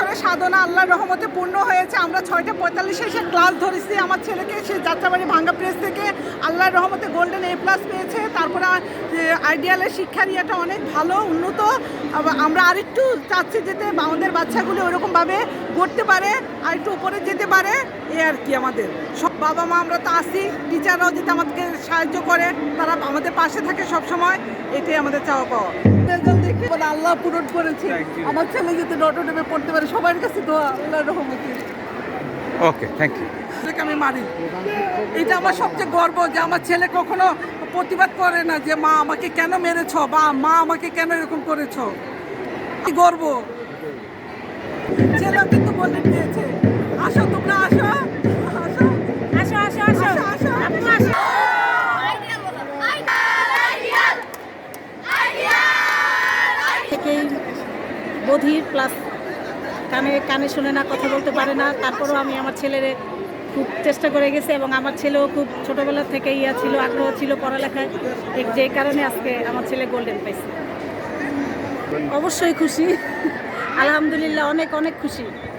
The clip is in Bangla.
আল্লাহর রহমতে পূর্ণ হয়েছে। আমরা ছয়টা পঁয়তাল্লিশে এসে ক্লাস ধরেছি। আমার ছেলেকে সে যাত্রাবাড়ি ভাঙ্গা প্রেস থেকে আল্লাহর রহমতে গোল্ডেন এ প্লাস পেয়েছে। তারপরে আইডিয়ালের শিক্ষার ইয়েটা অনেক ভালো, উন্নত। আমরা আরেকটু চাচ্ছি যেতে আমাদের বাচ্চাগুলো ওরকমভাবে করতে পারে, আর একটু উপরে যেতে পারে। এ আর কি আমাদের। সব বাবা মা আমরা তো আসি টিচাররাও যাতে আমাদেরকে সাহায্য করে, তারা আমাদের পাশে থাকে সব সময় এটাই আমাদের চাওয়া পাওয়া। রেজাল্ট দেখে বলে আল্লাহ পূরণ করেছে। আমার ছেলে যাতে পড়তে পারে সবার কাছে দোয়া রহমতে। ওকে থ্যাংক ইউ ছেলেকে আমি মারি এটা আমার সবচেয়ে গর্ব যে আমার ছেলে কখনো প্রতিবাদ করে না যে মা আমাকে কেন মেরেছ? বা মা আমাকে কেন এরকম করেছ? কি গর্ব? ছেলে কিন্তু বলে দিয়েছে বধির প্লাস কানে কানে শুনে না, কথা বলতে পারে না। তারপরও আমি আমার ছেলের খুব চেষ্টা করে গেছে এবং আমার ছেলেও খুব ছোটোবেলা থেকে ইয়া ছিল, আগ্রহ ছিল পড়ালেখায়। ঠিক যে কারণে আজকে আমার ছেলে গোল্ডেন পাইছে। অবশ্যই খুশি। আলহামদুলিল্লাহ, অনেক অনেক খুশি।